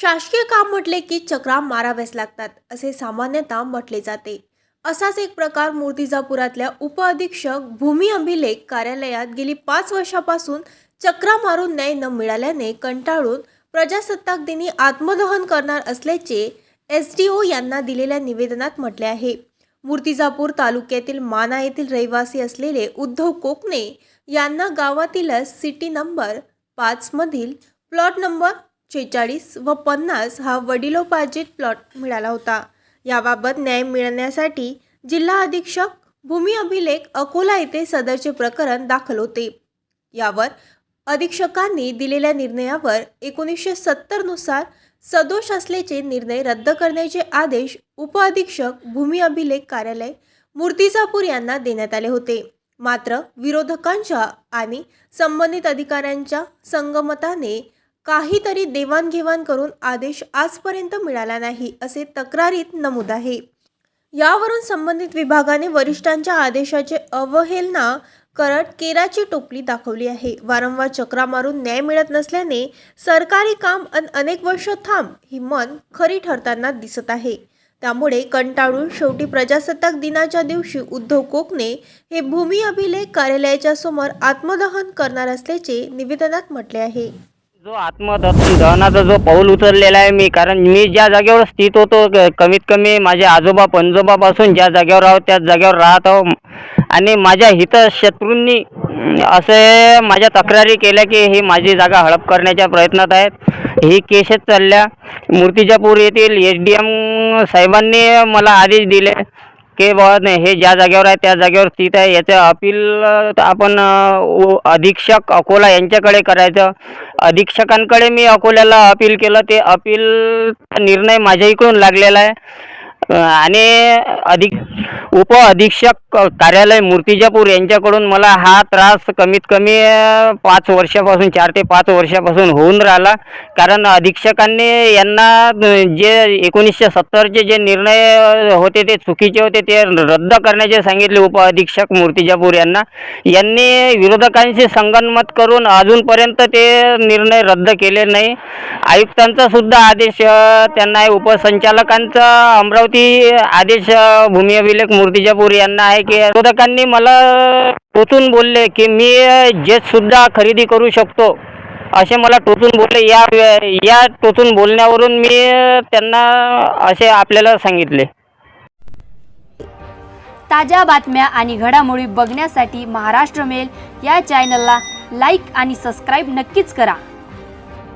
शासकीय काम म्हटले की चक्रा माराव्यास लागतात असे सामान्यतः म्हटले जाते. असाच एक प्रकार मूर्तिजापुरातल्या उपअधीक्षक भूमी अभिलेख कार्यालयात गेली पाच वर्षापासून चक्रा मारून न्याय न मिळाल्याने कंटाळून प्रजासत्ताक दिनी आत्मदहन करणार असल्याचे एस डी ओ यांना दिलेल्या निवेदनात म्हटले आहे. मूर्तिजापूर तालुक्यातील माना येथील रहिवासी असलेले उद्धव कोकणे यांना गावातीलच सिटी नंबर पाचमधील प्लॉट नंबर शेहेचाळीस व पन्नास हा वडिलोपार्जित प्लॉट मिळाला होता. याबाबत न्याय मिळण्यासाठी जिल्हा अधीक्षक भूमी अभिलेख अकोला येथे सदरचे प्रकरण दाखल होते. यावर अधीक्षकांनी दिलेल्या निर्णयावर एकोणीसशे सत्तरनुसार सदोष असल्याचे निर्णय रद्द करण्याचे आदेश उपअधीक्षक भूमी अभिलेख कार्यालय मूर्तिजापूर यांना देण्यात आले होते. मात्र विरोधकांच्या आणि संबंधित अधिकाऱ्यांच्या संगमताने काहीतरी देवाणघेवाण करून आदेश आजपर्यंत मिळाला नाही असे तक्रारीत नमूद आहे. यावरून संबंधित विभागाने वरिष्ठांच्या आदेशाचे अवहेलना करत केराची टोपली दाखवली आहे. वारंवार चक्रा मारून न्याय मिळत नसल्याने सरकारी काम अन अनेक वर्ष थांब ही मन खरी ठरताना दिसत आहे. त्यामुळे कंटाळून शेवटी प्रजासत्ताक दिनाच्या दिवशी उद्धव कोकणे हे भूमी अभिलेख कार्यालयाच्या समोर आत्मदहन करणार असल्याचे निवेदनात म्हटले आहे. जो आत्मदहनाचा जो पाऊल उचललेला आहे मी कारण मी ज्या जागेवर स्थित होतो क- कमीत कमी माझे आजोबा पणजोबापासून ज्या जागेवर आहोत त्याच जागेवर राहत आहो आणि माझ्या हितशत्रूंनी शत्रूंनी असे माझ्या तक्रारी केल्या की ही माझी जागा हडप करण्याच्या प्रयत्नात आहेत. ही केसेस चालल्या. मूर्तिजापूर येथील एच डी एम साहेबांनी मला आदेश दिले. के बुवा नाही हे ज्या जागेवर आहे त्या जागेवर स्थित आहे. याचं अपील आपण अधीक्षक अकोला यांच्याकडे करायचं. अधीक्षकांकडे मी अकोल्याला अपील केलं. ते अपील निर्णय माझ्या इकडून लागलेला आहे. आणि अधिक उप अधीक्षक कार्यालय मूर्तिजापूर यांच्याकडून मला हा त्रास कमीत कमी पाच वर्षापासून चार ते पाच वर्षापासून होऊन राहिला. कारण अधीक्षकांनी यांना जे एकोणीसशे सत्तरचे जे निर्णय होते ते चुकीचे होते ते रद्द करण्याचे सांगितले उप अधीक्षक मूर्तिजापूर यांना. यांनी विरोधकांशी संगनमत करून अजूनपर्यंत ते निर्णय रद्द केले नाही. आयुक्तांचा सुद्धा आदेश त्यांना आहे. उपसंचालकांचा अमरावती आदेश भूमी अभिलेख मूर्तिजापूर यांना आहे की शोधकांनी मला टोचून बोलले की मी जे सुद्धा खरेदी करू शकतो असे मला टोचून बोलले. या या टोचून बोलण्यावरून मी त्यांना असे आपल्याला सांगितले. ताज्या बातम्या आणि घडामोडी बघण्यासाठी महाराष्ट्र मेल या चॅनलला लाईक आणि सबस्क्राईब नक्कीच करा.